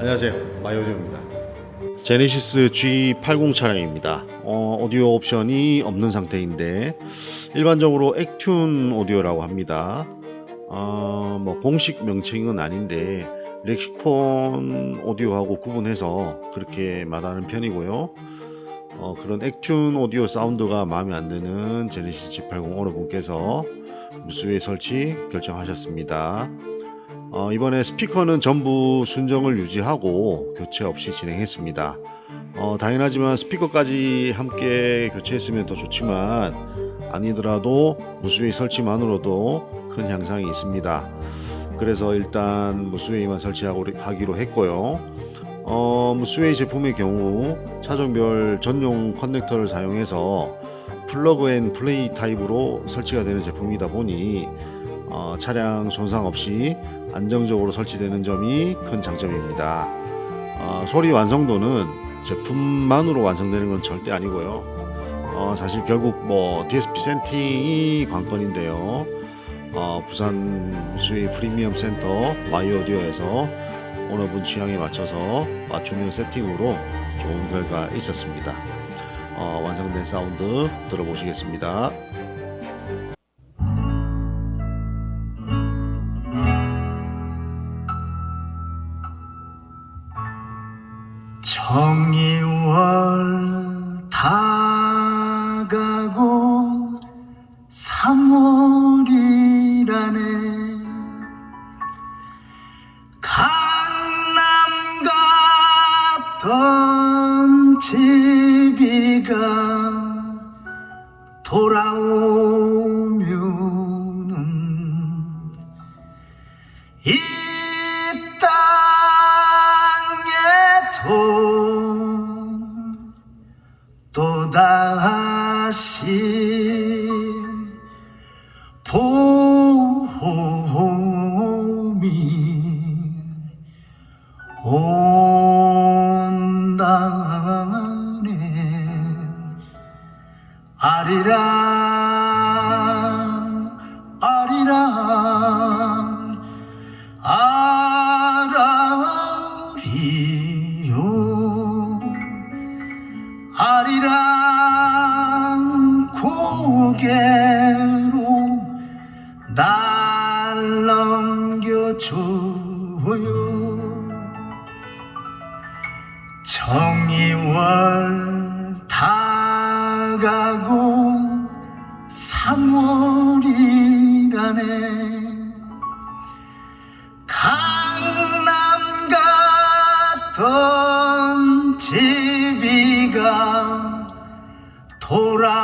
안녕하세요. 마이오디오입니다. 제네시스 G80 차량입니다. 어, 오디오 옵션이 없는 상태인데 일반적으로 액튠 오디오라고 합니다. 어, 뭐 공식 명칭은 아닌데 렉시콘 오디오하고 구분해서 그렇게 말하는 편이고요. 어, 그런 액튠 오디오 사운드가 마음에 안 드는 제네시스 G80 오너분께서 무스웨이 설치 결정하셨습니다 어, 이번에 스피커는 전부 순정을 유지하고 교체 없이 진행했습니다. 어, 당연하지만 스피커까지 함께 교체했으면 더 좋지만 아니더라도 무스웨이 설치만으로도 큰 향상이 있습니다. 그래서 일단 무스웨이만 설치하고 하기로 했고요. 어, 무스웨이 제품의 경우 차종별 전용 커넥터를 사용해서 플러그 앤 플레이 타입으로 설치가 되는 제품이다 보니 어, 차량 손상 없이 안정적으로 설치되는 점이 큰 장점입니다. 어, 소리 완성도는 제품만으로 완성되는 건 절대 아니고요. 어, 사실 결국 뭐 DSP 세팅이 관건인데요. 어, 부산 무수히 프리미엄 센터 마이오디오에서 오너분 취향에 맞춰서 맞춤형 세팅으로 좋은 결과 있었습니다. 어, 완성된 사운드 들어보시겠습니다. 정이월 다가고 3월이라네. 강남 갔던 제비가 돌아오면은 또다시 봄이 온다네 아리랑 아리랑 고개로 날 넘겨줘요. 정이월 다가고 พวกเรา